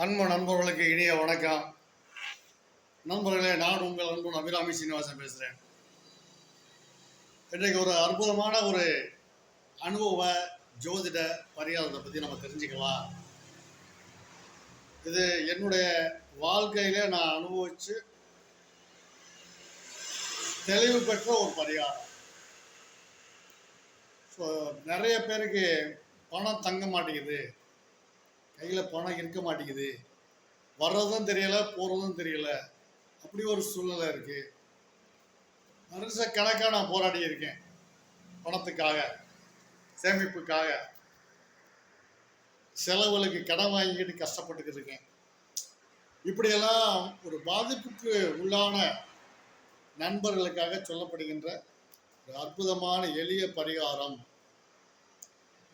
அன்பு நண்பர்களுக்கு இனிய வணக்கம். நண்பர்களே நான் உங்கள் அன்பு அபிராமி சீனிவாசன் பேசுகிறேன் இன்றைக்கு ஒரு அற்புதமான ஒரு அனுபவ ஜோதிட பரிகாரத்தை பற்றி நம்ம தெரிஞ்சுக்கலாம். இது என்னுடைய வாழ்க்கையில நான் அனுபவித்து தெளிவு பெற்ற ஒரு பரிகாரம். ஸோ நிறைய பேருக்கு பணம் தங்க மாட்டேங்குது. கையில் பணம் இருக்க மாட்டேங்குது. வர்றதும் தெரியல போகிறதும் தெரியல. அப்படி ஒரு சூழ்நிலை இருக்குது வருஷ கணக்காக நான் போராடி இருக்கேன் பணத்துக்காக சேமிப்புக்காக. செலவுகளுக்கு கடன் வாங்கிக்கிட்டு கஷ்டப்பட்டுக்கிட்டு இருக்கேன். இப்படியெல்லாம் ஒரு பாதிப்புக்கு உள்ளான நண்பர்களுக்காக சொல்லப்படுகின்ற ஒரு அற்புதமான எளிய பரிகாரம்.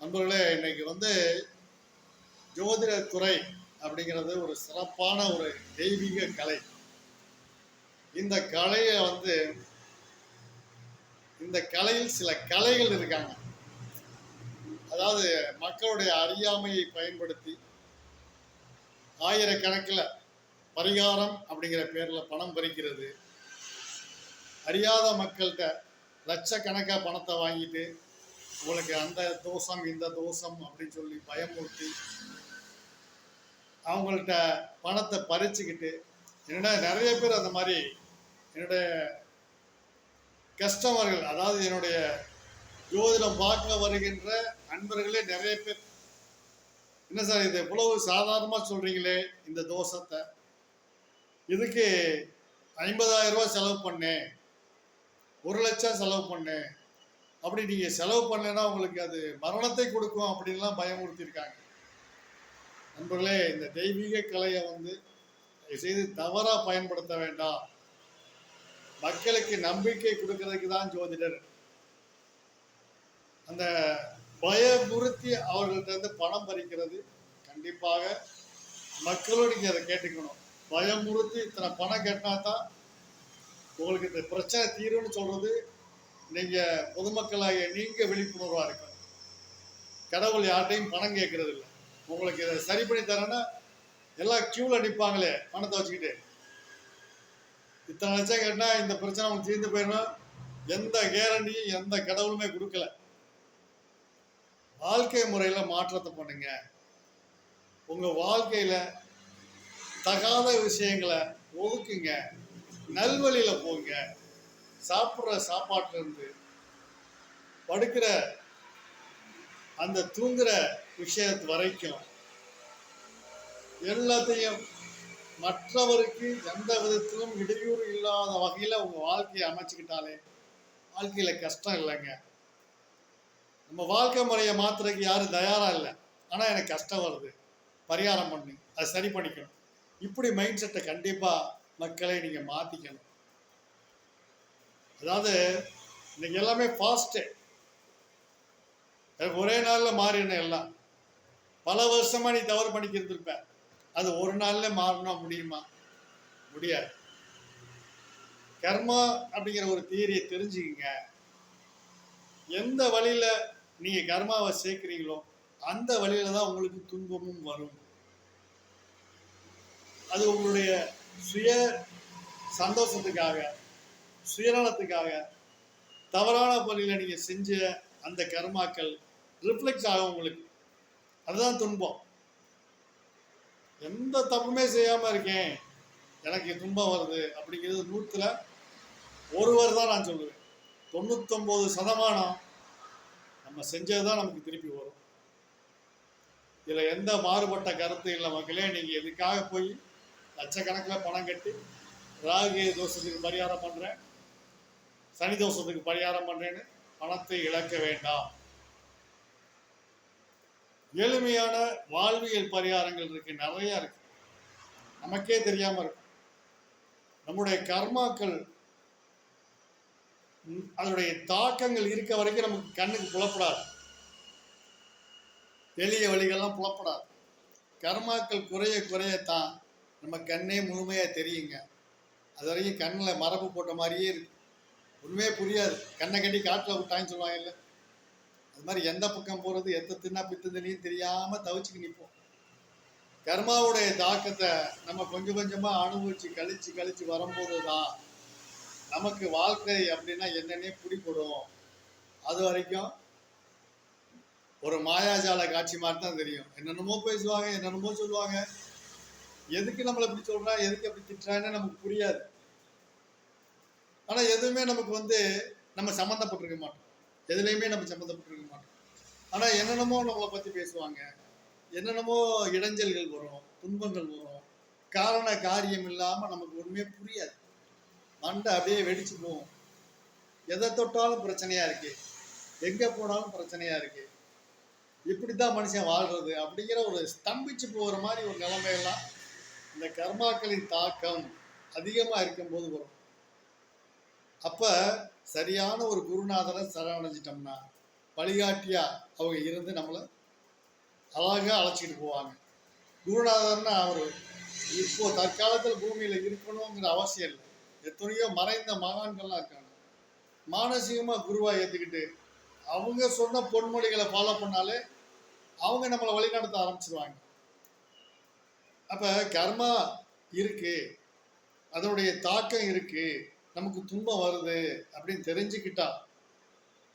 நண்பர்களே இன்னைக்கு வந்து ஜோதிட துறை அப்படிங்கிறது ஒரு சிறப்பான ஒரு தெய்வீக கலை. இந்த கலையை வந்து இந்த கலையில் சில கலைகள் இருக்காங்க. அதாவது மக்களுடைய அறியாமையை பயன்படுத்தி ஆயிரக்கணக்கில் பரிகாரம் அப்படிங்கிற பேரில் பணம் பறிக்கிறது. அறியாத மக்கள்கிட்ட லட்சக்கணக்காக பணத்தை வாங்கிட்டு உங்களுக்கு அந்த தோஷம் இந்த தோஷம் அப்படின்னு சொல்லி பயமுறுத்தி அவங்கள்ட்ட பணத்தை பறிச்சுக்கிட்டு என்னோட நிறைய பேர் அந்த மாதிரி என்னுடைய கஸ்டமர்கள் அதாவது என்னுடைய ஜோதிடம் பார்க்க வருகின்ற அன்பர்களே நிறைய பேர். என்ன சார் இது இவ்வளவு சாதாரணமாக சொல்கிறீங்களே இந்த தோஷத்தை? இதுக்கு ஐம்பதாயிரம் ரூபா செலவு பண்ணேன் ஒரு லட்சம் செலவு பண்ணேன் அப்படி நீங்கள் செலவு பண்ணலைன்னா உங்களுக்கு அது மரணத்தை கொடுக்கும் அப்படின்லாம் பயமுறுத்தியிருக்காங்க. நண்பர்களே இந்த தெய்வீக கலையை வந்து செய்து தவறாக பயன்படுத்த வேண்டாம். மக்களுக்கு நம்பிக்கை கொடுக்கறதுக்கு தான் ஜோதிடர். அந்த பயமுறுத்தி அவர்கள்ட்ட இருந்து பணம் பறிக்கிறது கண்டிப்பாக மக்களோடு நீங்கள் அதை கேட்டுக்கணும். பயமுறுத்தி இத்தனை பணம் கேட்டால் தான் உங்களுக்கு இந்த பிரச்சனை தீரும்னு சொல்கிறது நீங்கள் பொதுமக்களாகிய நீங்கள் விழிப்புணர்வாக இருக்கணும். கடவுள் யார்கிட்டையும் பணம் கேட்கறது இல்லை உங்களுக்கு இதை சரி பண்ணி தரேன்னா எல்லாம் க்யூவில் நிற்பாங்களே பணத்தை வச்சுக்கிட்டு. இத்தனை லட்சம் கேட்டால் இந்த பிரச்சனை அவங்க தீர்ந்து போயிடணும். எந்த கேரண்டியும் எந்த கடவுளுமே கொடுக்கல. வாழ்க்கை முறையில் மாற்றத்தை பண்ணுங்க. உங்கள் வாழ்க்கையில் தகாத விஷயங்களை ஒதுக்குங்க. நல்வழியில் போங்க. சாப்பிட்ற சாப்பாட்டிலேருந்து படுக்கிற அந்த தூங்குற விஷயத்து வரைக்கும். எல்லாத்தையும் மற்றவருக்கு எந்த விதத்திலும் இடையூறு இல்லாத வகையில் உங்கள் வாழ்க்கையை அமைச்சுக்கிட்டாலே வாழ்க்கையில் கஷ்டம் இல்லைங்க. நம்ம வாழ்க்கை முறையை மாத்துறதுக்கு யாரும் தயாராக இல்லை. ஆனால் எனக்கு கஷ்டம் வருது. பரிகாரம் பண்ணி. அதை சரி பண்ணிக்கணும். இப்படி மைண்ட் செட்டை கண்டிப்பாக மக்களை நீங்கள் மாற்றிக்கணும் அதாவது இன்னைக்கு எல்லாமே ஃபாஸ்ட்டு ஒரே நாளில் மாறிடணும் எல்லாம். பல வருஷமாக நீ தவறு பண்ணிக்கிட்டு இருப்ப அது ஒரு நாளில் மாறணும் முடியுமா? முடியாது. கர்மா அப்படிங்கிற ஒரு தியரியை தெரிஞ்சுக்கிங்க. எந்த வழியில் நீங்கள் கர்மாவை சேர்க்குறீங்களோ அந்த வழியில தான் உங்களுக்கு துன்பமும் வரும். அது உங்களுடைய சுய சந்தோஷத்துக்காக சுயநலத்துக்காக தவறான வழியில நீங்கள் செஞ்ச அந்த கர்மாக்கள் ரிஃப்ளெக்ஸ் ஆகும் உங்களுக்கு. அதுதான் துன்பம். எந்த தப்புமே செய்யாமல் இருக்கேன். எனக்கு துன்பம் வருது அப்படிங்கிறது நூற்றில் ஒருவர் தான் நான் சொல்லுவேன். தொண்ணூத்தொம்பது சதமானம் நம்ம செஞ்சது தான் நமக்கு திருப்பி வரும். இதில் எந்த மாறுபட்ட கருத்து இல்லை மக்களே நீங்கள் எதுக்காக போய் லட்சக்கணக்கில் பணம் கட்டி ராகு தோஷத்துக்கு பரிகாரம் பண்ணுறேன் சனி தோஷத்துக்கு பரிகாரம் பண்ணுறேன்னு பணத்தை இழக்க வேண்டாம். எளிமையான வாழ்வியல் பரிகாரங்கள் இருக்கு நிறைய இருக்கு. நமக்கே தெரியாம இருக்கு நம்முடைய கர்மாக்கள் அதனுடைய தாக்கங்கள் இருக்க வரைக்கும் நமக்கு கண்ணுக்கு புலப்படாது. எளிய வழிகள்லாம் புலப்படாது. கர்மாக்கள் குறைய குறையத்தான் நம்ம கண்ணே முழுமையாக தெரியுங்க. அது வரைக்கும் கண்ணில் மரபு போட்ட மாதிரியே இருக்கு. உண்மையே புரியாது. கண்ணை கட்டி காட்டில் விட்டாங்கன்னு சொல்லுவாங்க இல்லை? அது மாதிரி எந்த பக்கம் போகிறது எந்த தின்னா பித்து தெரியாமல் தவிச்சுக்கு நிற்போம் கர்மாவுடைய தாக்கத்தை நம்ம கொஞ்சம் கொஞ்சமா அனுபவிச்சு கழிச்சு கழிச்சு வரும்போது தான் நமக்கு வாழ்க்கை அப்படின்னா என்னன்னே பிடிப்படும் அது வரைக்கும் ஒரு மாயாஜால காட்சி மாதிரி தான் தெரியும். என்னென்னமோ பேசுவாங்க என்னென்னமோ சொல்லுவாங்க. எதுக்கு நம்மளை இப்படி சொல்றா எதுக்கு அப்படி திட்டுறான்னு நமக்கு புரியாது. ஆனா எதுவுமே நமக்கு வந்து நம்ம சம்மந்தப்பட்டிருக்க மாட்டோம். எதுலேயுமே நம்ம சம்மந்தப்பட்டிருக்க மாட்டோம். ஆனால் என்னென்னமோ நம்மளை பற்றி பேசுவாங்க. என்னென்னமோ இடைஞ்சல்கள் வரும் துன்பங்கள் வரும். காரண காரியம் இல்லாமல் நமக்கு ஒன்றுமே புரியாது. மண்டை அப்படியே வெடிச்சு போகும். எதை தொட்டாலும் பிரச்சனையாக இருக்கு. எங்கே போனாலும் பிரச்சனையா இருக்கு. இப்படித்தான் மனுஷன் வாழ்றது அப்படிங்கிற ஒரு ஸ்தம்பிச்சு போகிற மாதிரி ஒரு நிலைமையெல்லாம் இந்த கர்மாக்களின் தாக்கம் அதிகமாக இருக்கும்போது வரும். அப்போ சரியான ஒரு குருநாதரை சரணடைஞ்சிட்டோம்னா வழிகாட்டியா அவங்க இருந்து நம்மளை அழகாக அழைச்சிக்கிட்டு போவாங்க. குருநாதர்னா அவர் இப்போ தற்காலத்தில் பூமியில் இருக்கணுங்கிற அவசியம் இல்லை. எத்தனையோ மறைந்த மகான்கள்லாம் இருக்காங்க. மானசீகமாக குருவாக ஏற்றுக்கிட்டு அவங்க சொன்ன பொன்மொழிகளை ஃபாலோ பண்ணாலே அவங்க நம்மளை வழிநடத்த ஆரம்பிச்சிருவாங்க. அப்போ கர்மா இருக்கு அதனுடைய தாக்கம் இருக்குது நமக்கு துன்பம் வருது அப்படின்னு தெரிஞ்சுக்கிட்டா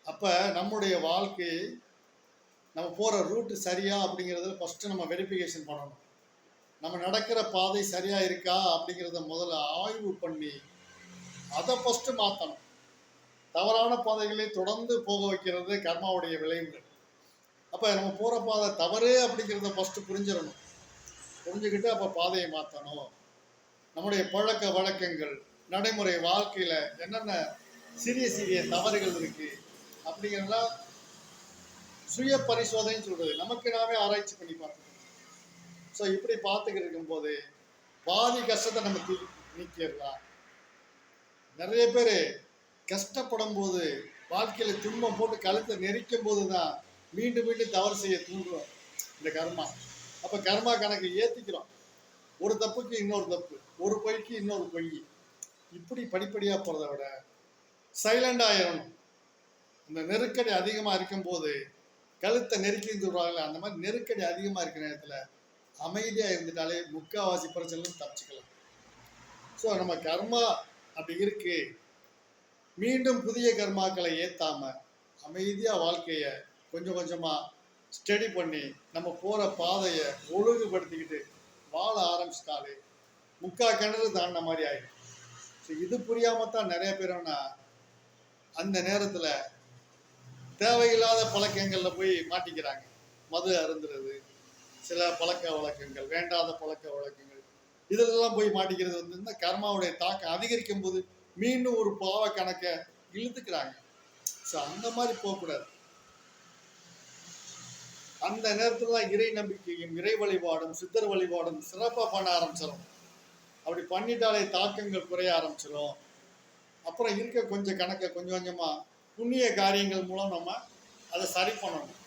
அப்போ நம்முடைய வாழ்க்கையை நம்ம போகிற ரூட்டு சரியா அப்படிங்கிறத ஃபஸ்ட்டு நம்ம வெரிஃபிகேஷன் பண்ணணும். நம்ம நடக்கிற பாதை சரியாக இருக்கா அப்படிங்கிறத முதல்ல ஆய்வு பண்ணி அதை ஃபஸ்ட்டு மாற்றணும் தவறான பாதைகளை தொடர்ந்து போக வைக்கிறது கர்மாவுடைய விளைவுகள். அப்போ நம்ம போகிற பாதை தவறு அப்படிங்கிறத ஃபஸ்ட்டு புரிஞ்சிடணும். புரிஞ்சுக்கிட்டு அப்போ பாதையை மாற்றணும் நம்முடைய பழக்க வழக்கங்கள் நடைமுறை வாழ்க்கையில என்னென்ன சிறிய சிறிய தவறுகள் இருக்கு அப்படிங்கிறதெல்லாம் சுய பரிசோதனைன்னு சொல்றது. நமக்கு நாமே ஆராய்ச்சி பண்ணி பார்த்துக்கணும். ஸோ இப்படி பார்த்துக்கிட்டு இருக்கும்போது பாதி கஷ்டத்தை நம்ம தீ நீக்கிடலாம். நிறைய பேர் கஷ்டப்படும் போது வாழ்க்கையில துன்பம் போட்டு கழுத்தை நெரிக்கும் போது தான் மீண்டும் மீண்டும் தவறு செய்ய தூண்டுறோம். இந்த கர்மா. அப்போ கர்மா கணக்கு ஏற்றிக்கிறோம் ஒரு தப்புக்கு இன்னொரு தப்பு ஒரு பொய்க்கு இன்னொரு பொய். இப்படி படிப்படியாக போகிறத விட சைலண்டாக இருக்கணும் இந்த நெருக்கடி அதிகமாக இருக்கும்போது கழுத்தை நெருக்கின்னு சொல்கிறாங்களே அந்த மாதிரி நெருக்கடி அதிகமாக இருக்கிற நேரத்தில் அமைதியாக இருந்துட்டாலே முக்கால்வாசி பிரச்சனையும் தப்பிச்சுக்கலாம். ஸோ நம்ம கர்மா அப்படி இருக்கு. மீண்டும் புதிய கர்மாக்களை ஏற்றாமல் அமைதியாக வாழ்க்கையை கொஞ்சம் கொஞ்சமாக ஸ்டடி பண்ணி நம்ம போகிற பாதையை ஒழுங்குபடுத்திக்கிட்டு வாழ ஆரம்பிச்சிட்டாலே முக்கா கிணறு தாண்டின மாதிரி ஆகிடும் ஸோ இது புரியாமல் தான் நிறைய பேர்னா அந்த நேரத்துல தேவையில்லாத பழக்கங்கள்ல போய் மாட்டிக்கிறாங்க. மது அருந்துறது சில பழக்க வழக்கங்கள் வேண்டாத பழக்க வழக்கங்கள் இதெல்லாம் போய் மாட்டிக்கிறது வந்து இந்த கர்மாவுடைய தாக்கம் அதிகரிக்கும் போது மீண்டும் ஒரு பாவ கணக்கை இழுத்துக்கிறாங்க. ஸோ அந்த மாதிரி போகக்கூடாது. அந்த நேரத்துல தான் இறை நம்பிக்கையும் இறை வழிபாடும் சித்தர் வழிபாடும் சிறப்பாக பண்ண ஆரம்பிச்சிடும் அப்படி பண்ணிட்டாலே தாக்கங்கள் குறைய ஆரம்பிச்சிடும் அப்புறம் இருக்க கொஞ்சம் கணக்கை கொஞ்சம் கொஞ்சமாக புண்ணிய காரியங்கள் மூலம் நம்ம அதை சரி பண்ணணும்.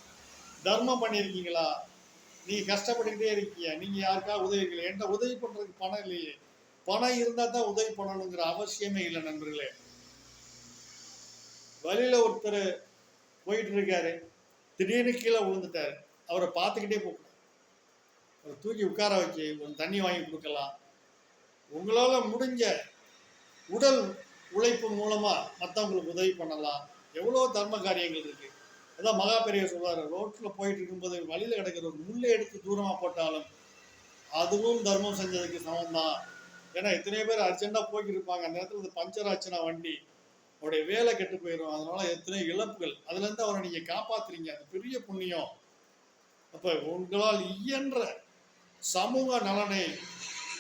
தர்மம் பண்ணியிருக்கீங்களா? நீ கஷ்டப்பட்டுக்கிட்டே இருக்கீங்க நீங்கள் யாருக்கா உதவி இல்லை என்கிட்ட உதவி பண்ணுறதுக்கு பணம் இல்லையே. பணம் இருந்தால் தான் உதவி பண்ணணுங்கிற அவசியமே இல்லை நண்பர்களே. வழியில் ஒருத்தர் போயிட்டு இருக்காரு. திடீர்னு கீழே விழுந்துட்டாரு. அவரை பார்த்துக்கிட்டே போகணும் அவரை தூக்கி உட்கார வச்சு கொஞ்சம் தண்ணி வாங்கி கொடுக்கலாம். உங்களால் முடிஞ்ச உடல் உழைப்பு மூலமாக மற்றவங்களுக்கு உதவி பண்ணலாம். எவ்வளோ தர்ம காரியங்கள் இருக்குது அதான் மகா பெரிய சொல்வார் ரோட்டில் போயிட்டு இருக்கும்போது வழியில் கிடக்கிற ஒரு முள்ளை எடுத்து தூரமாக போட்டாலும் அதுவும் தர்மம் செஞ்சதுக்கு சமம் தான் ஏன்னா எத்தனையோ பேர் அர்ஜென்ட்டாக போய்கிட்டு இருப்பாங்க அந்த நேரத்தில் இது பஞ்சர் ஆச்சுன்னா வண்டி அவருடைய வேலை கெட்டு போயிடும் அதனால எத்தனை இழப்புகள். அதுலேருந்து அவரை நீங்கள் காப்பாத்துறீங்க. அது பெரிய புண்ணியம். அப்போ உங்களால் இயன்ற சமூக நலனை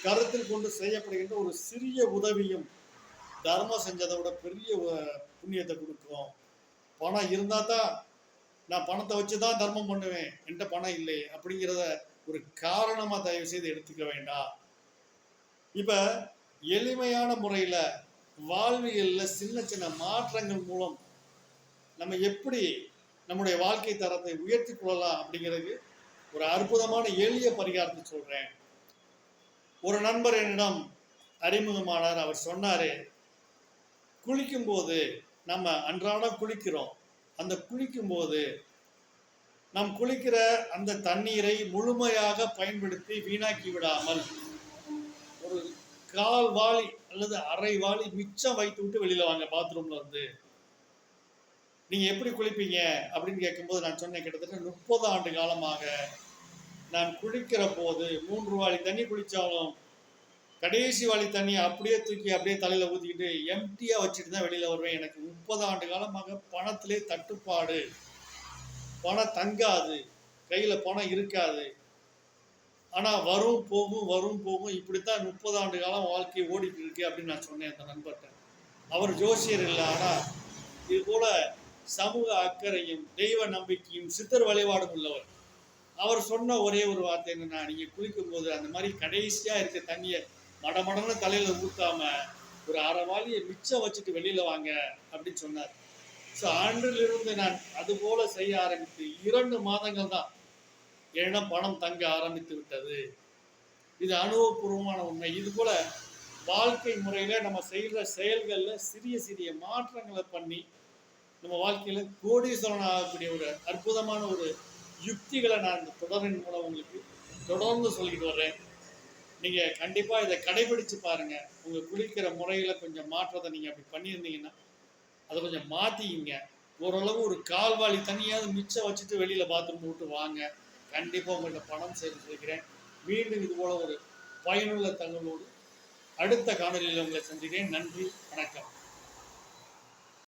கருத்தில் கொண்டு செய்யப்படுகின்ற ஒரு சிறிய உதவியும் தர்மம் செஞ்சதை விட பெரிய புண்ணியத்தை கொடுக்கும். பணம் இருந்தா தான் நான் பணத்தை வச்சு தான் தர்மம் பண்ணுவேன். என்கிட்ட பணம் இல்லை அப்படிங்கிறத ஒரு காரணமாக தயவு செய்து எடுத்துக்க வேண்டாம். இப்போ எளிமையான முறையில் வாழ்வியலில் சின்ன சின்ன மாற்றங்கள் மூலம் நம்ம எப்படி நம்முடைய வாழ்க்கை தரத்தை உயர்த்தி கொள்ளலாம் அப்படிங்கிறதுக்கு ஒரு அற்புதமான எளிய பரிகாரத்தை சொல்கிறேன் ஒரு நண்பர் என்னிடம் அறிமுகமானார். அவர் சொன்னாரு குளிக்கும்போது நம்ம அன்றாடம் குளிக்கிறோம். அந்த குளிக்கும்போது நாம் குளிக்கிற அந்த தண்ணீரை முழுமையாக பயன்படுத்தி வீணாக்கி விடாமல் ஒரு கால் வாளி அல்லது அரை வாளி மிச்சம் வைத்து விட்டு வெளியில வாங்க பாத்ரூம்ல இருந்து. நீங்க எப்படி குளிப்பீங்க? அப்படின்னு கேட்கும்போது நான் சொன்னேன் கிட்டத்தட்ட முப்பது ஆண்டு காலமாக நான் குளிக்கிற போது மூன்று வாளி தண்ணி குளித்தாலும் கடைசி வாளி தண்ணியை அப்படியே தூக்கி அப்படியே தலையில் ஊற்றிக்கிட்டு எம்டியாக வச்சுட்டு தான் வெளியில் வருவேன். எனக்கு முப்பது ஆண்டு காலமாக பணத்திலே தட்டுப்பாடு. பணம் தங்காது. கையில் பணம் இருக்காது. ஆனால் வரும் போகும் வரும் போகும் இப்படி தான் முப்பது ஆண்டு காலம் வாழ்க்கை ஓடிட்டு இருக்கு அப்படின்னு நான் சொன்னேன் அந்த நண்பர்கிட்ட. அவர் ஜோசியர் இல்லை ஆனால் இது போல சமூக அக்கறையும் தெய்வ நம்பிக்கையும் சித்தர் வழிபாடும் உள்ளவர். அவர் சொன்ன ஒரே ஒரு வார்த்தை என்னன்னா நீங்க குளிக்கும் போது அந்த மாதிரி கடைசியா இருக்க தண்ணியை மடமடன்னு தலையில ஊத்தாம ஒரு அரை வாளியை மிச்சம் வச்சுட்டு வெளியில வாங்க அப்படின்னு சொன்னார். ஸோ ஆண்டிலிருந்து நான் அது போல செய்ய ஆரம்பித்து இரண்டு மாதங்கள் தான். ஏன்னா பணம் தங்க ஆரம்பித்து விட்டது. இது அனுபவபூர்வமான உண்மை. இது போல வாழ்க்கை முறையில நம்ம செய்கிற செயல்கள்ல சிறிய சிறிய மாற்றங்களை பண்ணி நம்ம வாழ்க்கையில கோடீஸ்வரன் ஆகக்கூடிய ஒரு அற்புதமான ஒரு யுக்திகளை நான் இந்த தொடரின் மூலம் உங்களுக்கு தொடர்ந்து சொல்லிட்டு வர்றேன். நீங்கள் கண்டிப்பாக இதை கடைபிடிச்சு பாருங்கள் உங்கள் குளிக்கிற முறையில் கொஞ்சம் மாற்றத்தை நீங்கள் அப்படி பண்ணியிருந்தீங்கன்னா அதை கொஞ்சம் மாற்றிக்கிங்க ஓரளவு ஒரு கால்வாளி தண்ணியாவது மிச்சம் வச்சுட்டு வெளியில் பாத்ரூம் விட்டு வாங்க. கண்டிப்பாக உங்கள்கிட்ட பணம் சேர்த்து சொல்லிக்கிறேன். மீண்டும் இது போல் ஒரு பயனுள்ள தகவலோடு அடுத்த காணொலியில் உங்களை சந்திக்கிறேன். நன்றி வணக்கம்.